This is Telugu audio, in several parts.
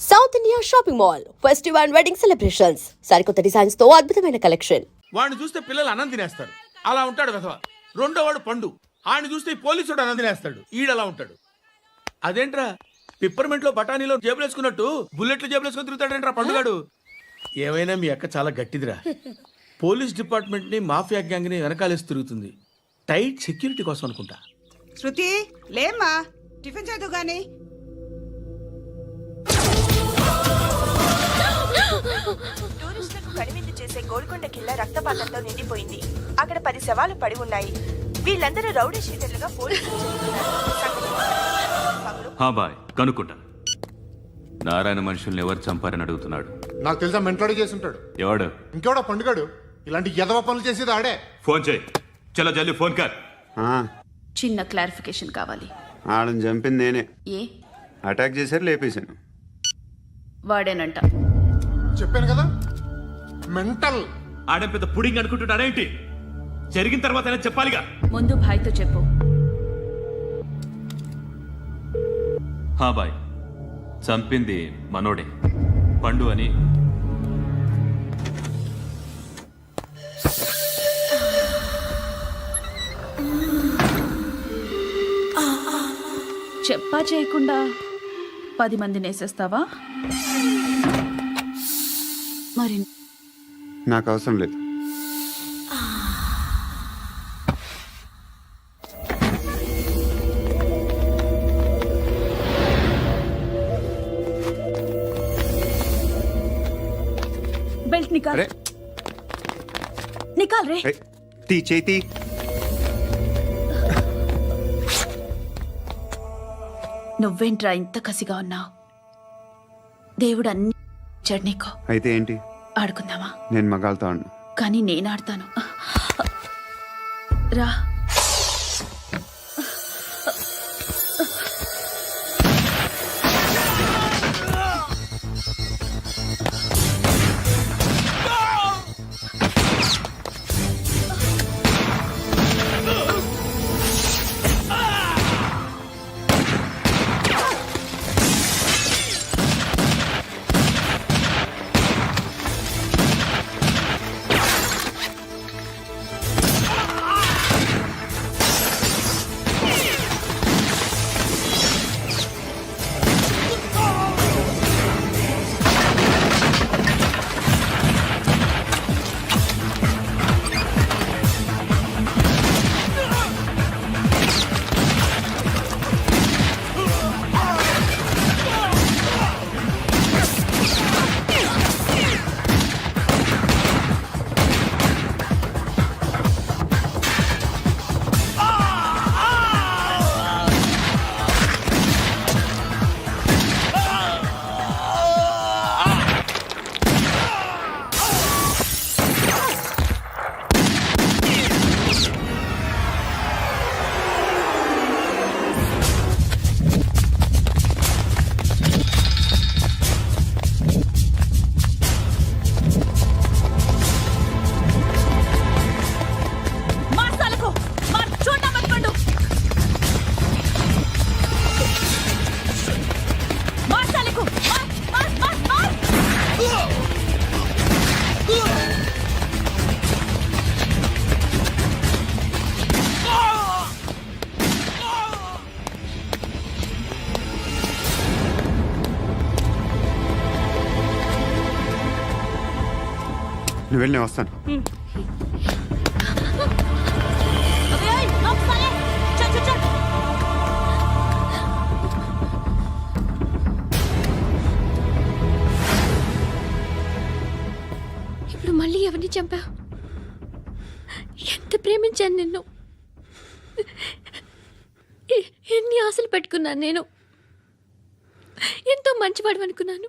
South India shopping mall festive and wedding celebrations సరికొత్త డిజైన్స్తో అద్భుతమైన కలెక్షన్ వాడిని చూస్తే పిల్లలు అన్నం తినేస్తారు. అలా ఉంటాడు వెధవ. రెండో వాడు పండు. ఆడిని చూస్తే పోలీసుడు అన్నం తినేస్తాడు. ఈడలా ఉంటాడు. అదేంట్రా? పిప్పర్మెంట్లో బఠానీలో జేబులు వేసుకున్నట్టు బుల్లెట్లు జేబులు వేసుకుని తిరుగుతాడేంట్రా పండుగాడు? ఏమైనా మీ అక్క చాలా గట్టిదిరా. పోలీస్ డిపార్ట్మెంట్ని మాఫియా గ్యాంగ్ని వెనకాలేసి తిరుగుతుంది. టైట్ సెక్యూరిటీ కోసం అనుకుంటా. శృతి లేమ్మా. టిఫిన్ చేద్దు గాని. టూరిస్టులకు కనువిందు చేసే గోల్కొండ కిల్ల రక్తపాతంతో నిండిపోయింది. అక్కడ పది శవాలు పడి ఉన్నాయి. వీళ్ళందరూ రౌడీ షీటర్లుగా పోలీసులు బాయ్ కనుక్కుంటా. నారాయణ మనుషుల్ని ఎవరు చంపారని అడుగుతున్నాడు? నాకు తెలుసా మెంటలాడి చేసి ఉంటాడు ఎవడు? ఇంకెవడో పండుగాడు. ఇలాంటి ఎదవ పనులు చేసేది ఆడే. ఫోన్ చేయి. చలో జల్లి ఫోన్ కర్. ఆ, చిన్న క్లారిఫికేషన్ కావాలి. ఆడని చంపింది నేనే. ఏ? అటాక్ చేశారు లేపేశాను వాడేనంట. చెప్పాను కదా? మెంటల్ ఆడే పెద్ద పుడింగ్ అనుకుంటున్నాడేంటి? జరిగిన తర్వాత అయినా చెప్పాలిగా? ముందు భాయ్తో చెప్పు. హా బాయ్. చంపింది మనోడే. పండు అని. చెప్పా చేయకుండా పది మందిని వేసేస్తావా? మరి? నాకు అవసరం లేదు. బెల్ట్ నికాల్. రే. ఏయ్, తీ చేతి నువ్వేంట్రా ఇంత కసిగా ఉన్నావు? దేవుడు అన్ని ఇచ్చాడు నీకు అయితే ఏంటి? ఆడుకుందామా? నేను మగాళ్ళతో ఆడను. కానీ నేను ఆడతాను. రా. నువ్వు వెళ్ళి నేను వస్తాను. ఇప్పుడు మళ్ళీ ఎవరిని చంపావు? ఎంత ప్రేమించాను నిన్ను? ఎన్ని ఆశలు పెట్టుకున్నాను నేను? ఎంతో మంచివాడు అనుకున్నాను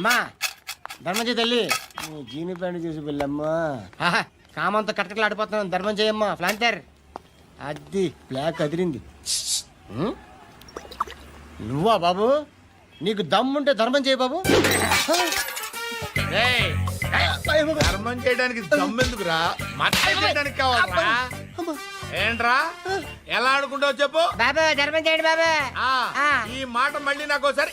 అమ్మా. ధర్మం చేయి తల్లి. నువ్వు జీని ప్యాంట్ చూసి వెళ్ళమ్మా. ఆహా, కామంతో కట్టకలు ఆడిపోతున్నాను ధర్మం చేయమ్మా ఫ్లాంటర్ అది బ్లాక్ అదిరింది? నువ్వా బాబు? నీకు దమ్ముంటే ధర్మం చేయి బాబు? ఏయ్, ధర్మం చేయడానికి దమ్మెందుకురా మట్టం చేయడానికి కావాలరా? ఏంట్రా? ఎలా ఆడుకుంటావు చెప్పు. బాబు ధర్మం చేయండి బాబు. ఆ, ఈ మాట మళ్ళీ నాకు ఒకసారి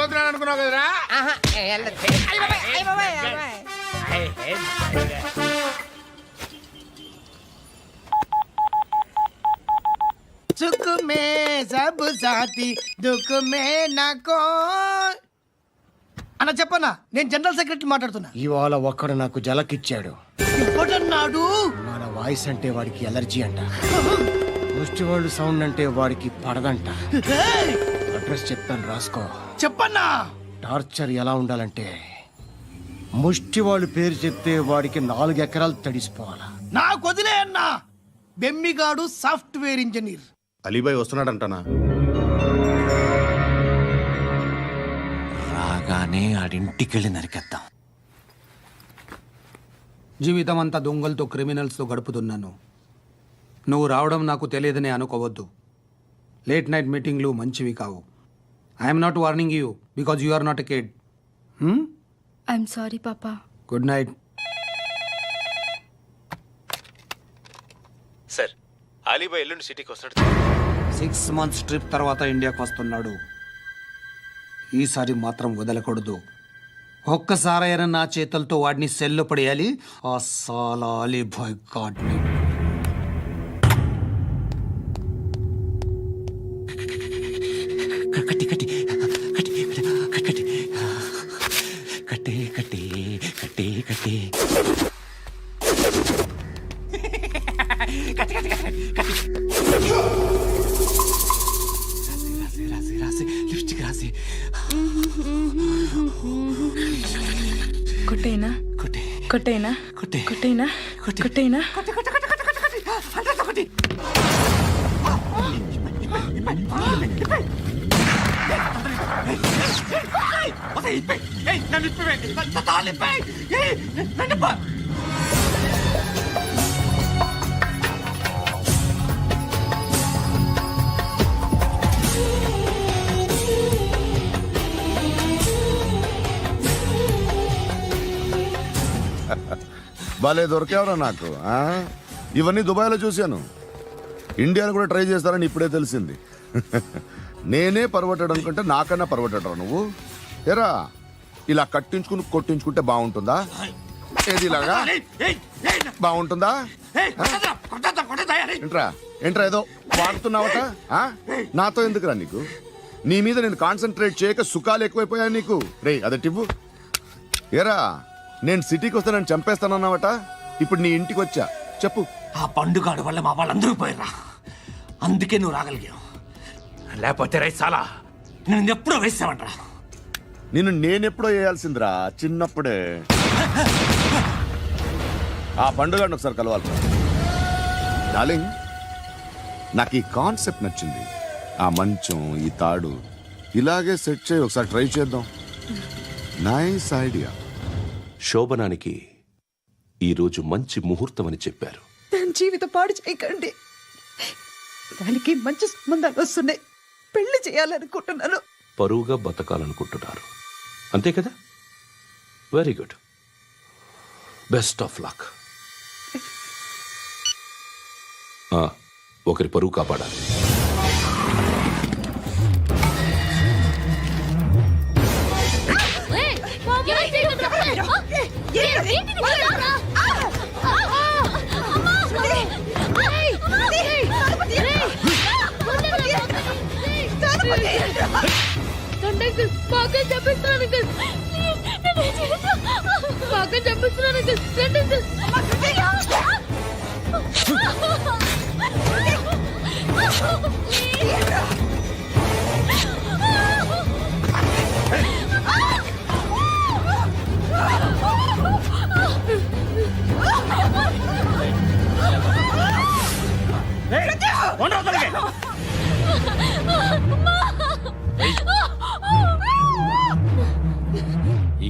పోతున్నాను అనుకున్నావు కదరా? అన్న చెప్పన్నా నేను జనరల్ సెక్రటరీ మాట్లాడుతున్నా. ఇవాళ ఒక్కడు నాకు జలకిచ్చాడు. ఇప్పుడన్నాడు. మన వాయిస్ అంటే వాడికి ఎలర్జీ అంట. సౌండ్ అంటే వాడికి పడదంట. అడ్రస్ చెప్తాను రాసుకో. చెప్పన్నా? టార్చర్ ఎలా ఉండాలంటే ముష్టి వాళ్ళు పేరు చెప్తే వాడికి నాలుగు ఎకరాలు తడిసిపోవాలా. నాకు వదిలే అన్నా. బెమ్మిగాడు సాఫ్ట్వేర్ ఇంజనీర్. అలీబాయ్ వస్తున్నాడంటనా? రాగానే ఆడింటికెళ్ళి నరికేద్దాం. జీవితం అంతా దొంగలతో క్రిమినల్స్తో గడుపుతున్నాను. నువ్వు రావడం నాకు తెలియదని అనుకోవద్దు. లేట్ నైట్ మీటింగ్లు మంచివి కావు. I'm not warning you because you are not a kid I'm sorry పాపా గుడ్ నైట్ సార్ అలీబాయ్ ఎల్లుండి సిటీకి వస్తాడు సిక్స్ మంత్స్ ట్రిప్ తర్వాత ఇండియాకి వస్తున్నాడు. ఈసారి మాత్రం వదలకూడదు. ఒక్కసారైనా నా చేతులతో వాడిని సెల్లు పడేయాలి. ఆ సాలా అలీబాయ్ గాడ్ని నన్ను ఇప్పివేయండి నన్ను తాళి ఇప్పేయ్. భలే దొరికేవరా నాకు ఆ? ఇవన్నీ దుబాయ్లో చూశాను. ఇండియాలో కూడా ట్రై చేస్తారని ఇప్పుడే తెలిసింది. నేనే పర్వటాడు అనుకుంటే నాకన్నా పర్వటాడరా నువ్వు? ఎరా ఇలా కట్టించుకుని కొట్టించుకుంటే బాగుంటుందా? ఏది ఇలాగా? బాగుంటుందా? ఏంట్రా? ఏంట్రా ఏదో వాడుతున్నావట? నాతో ఎందుకురా నీకు? నీ మీద నేను కాన్సన్ట్రేట్ చేయక సుఖాలు ఎక్కువైపోయాయి నీకు. రే అదటివ్వు ఏరా నేను సిటీకి వస్తే నన్ను చంపేస్తానన్నావట? ఇప్పుడు నీ ఇంటికి వచ్చా. చెప్పు. ఆ పండుగాడు వల్ల మా వాళ్ళందరూ పోయిర్రా. అందుకే నువ్వు రాగలిగావు. లేకపోతే రై సాలా నేను ఎప్పుడో వేసావంటరా నిన్ను నేనెప్పుడో వేయాల్సిందిరా చిన్నప్పుడే. ఆ పండుగను ఒకసారి కలవాలి. డార్లింగ్ నాకు ఈ కాన్సెప్ట్ నచ్చింది. ఆ మంచం ఈ తాడు ఇలాగే సెట్ చేయి ఒకసారి ట్రై చేద్దాం. నైస్ ఐడియా శోభనానికి ఈరోజు మంచి ముహూర్తం అని చెప్పారు. దాని జీవితం పాడు చేయకండి. దానికి మంచి సంబంధాలు వస్తున్నాయి. పెళ్ళి చేయాలనుకుంటున్నాను. పరువుగా బతకాలనుకుంటున్నారు అంతే కదా very good best of luck ఒకరి పరువు కాపాడాలి ఏయ్, ఎవరు చేయగలరు? ఆ? చంపిస్తున్నాను అంకుల్. చంపిస్తున్నాను అంకుల్. రండి అంకుల్.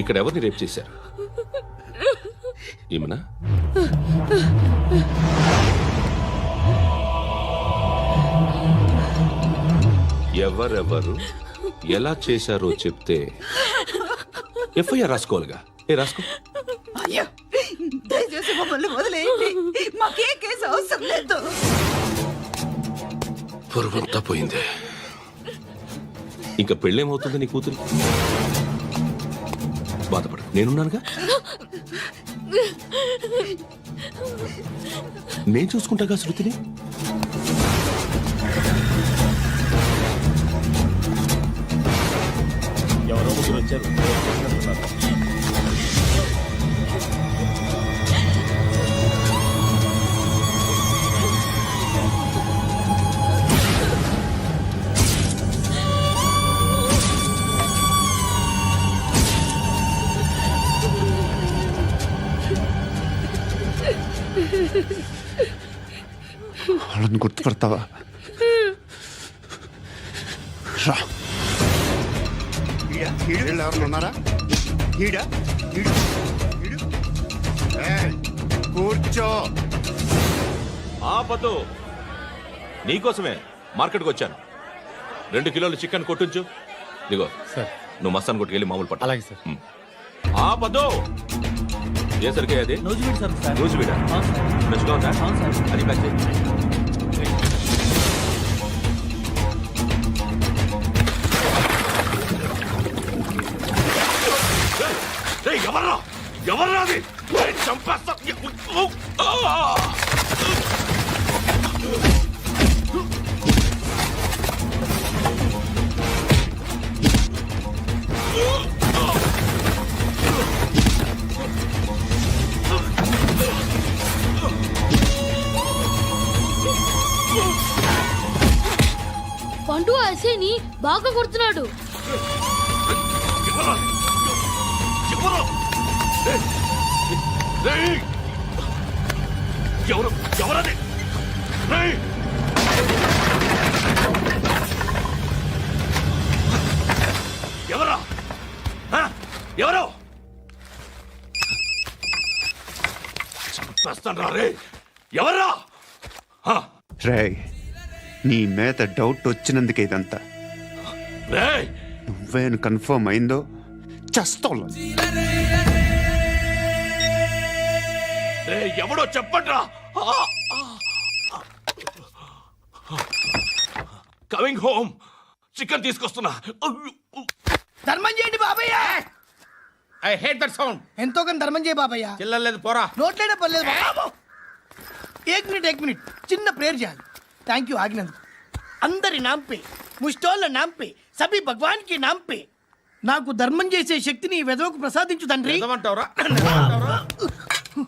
ఇక్కడ ఎవరిని రేప్ చేశారు? ఈమెనా ఎవరెవరు ఎలా చేశారో చెప్తే ఎఫ్ఐఆర్ రాసుకోవాలిగా. ఏ రాసుకో. అయ్యో దయచేసి మమ్మల్ని వదిలేయండి. మాకే కేసు అవసరం లేదు. పొరుగుంతా పోయిందే. ఇంకా పెళ్ళేమవుతుంది నీ కూతురు? బాధపడు. నేనున్నానుగా? నేను చూసుకుంటాగా శృతిని? ఎవరో ముగ్గురు వచ్చారు. వాళ్ళని గుర్తుపడతావా? రా. ఉన్నారా? ఏయ్, కూర్చో. ఆపదు. నీకోసమే మార్కెట్కి వచ్చాను. రెండు కిలోలు చికెన్ కొట్టించు. దిగో సార్. నువ్వు మస్తాన్ కొట్టుకెళ్ళి మామూలు పట్టు. అలాగే సార్. ఆపదు. ఏ సరికే అది? Nuzvid sir sir. రోజు వీడా ఫ్రెష్గా ఉందా? అది ప్యాక్ చేయి. రే నీ మీద డౌట్ వచ్చినందుకే ఇదంతా. రేయ్! నువ్వే కన్ఫర్మ్ అయిందో చస్తావు రేయ్, ఎవడో చెప్పండ్రా. ఆ, కమింగ్ హోమ్ చికెన్ తీసుకొస్తున్నా. ధర్మం చేయండి బాబయ్య. I hate that sound. ఎంతో కొంత ధర్మం చేయ బాబయ్య. చిల్లలేదు పోరా. నోట్లేనే పర్లేదు బాబు. ఏక్ మినిట్ ఏక్ మినిట్ చిన్న ప్రేయర్ చేయాలి. థ్యాంక్ యూ ఆగినందుకు. అందరి నాంపే ముష్టోళ్ళ నాంపే సభి భగవాన్కి నాంపే. నాకు ధర్మం చేసే శక్తిని ఈ వెదవకు ప్రసాదించు తండ్రి. ఏమంటావురా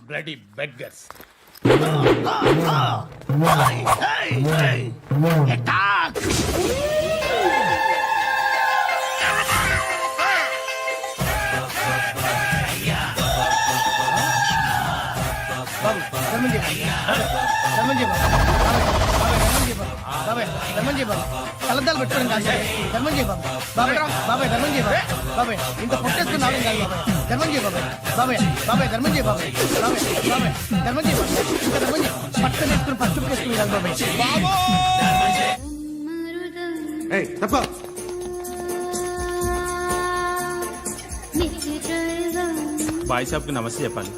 బ్లడీ బెగ్గర్స్ బాబు ధర్మం చేయ ధర్మం చేయ బాబాయ్ ధర్మం చేయ పెట్టుకోవడం కాదు ధర్మం బాబాయ్ బాబాయ్ ధర్మం చేయ బాబాయ్ ఇంత పొట్టేసుకుని రావడం కాదు బాబాయ్ ధర్మం బాబాయ్ బాబాయ్ ధర్మం బాబాయ్ బాబాయ్ ధర్మం చేయ ఇంకా ధర్మం చేయ వేసుకుని వేసుకుని కాదు బాబాయ్ తప్ప బాయ్ నమస్తే చెప్పాలి.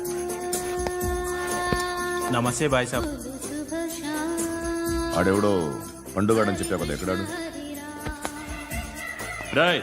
నమస్తే బాయ్ సాబ్. ఆడెవడో పండుగాడని చెప్పా కదా ఎక్కడాడు? రాయ్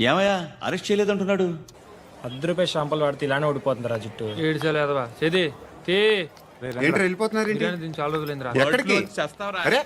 ఏమయ్యా? అరెస్ట్ చేయలేదంటున్నాడు. పది రూపాయలు షాంపులు వాడితే ఇలానే ఓడిపోతుందిరా జుట్టు. ఏడ్చలేదవా? చేది తీ. ఏంటి వెళ్ళిపోతున్నారు చాలా రోజులైందిరా. ఎక్కడికి? అరే.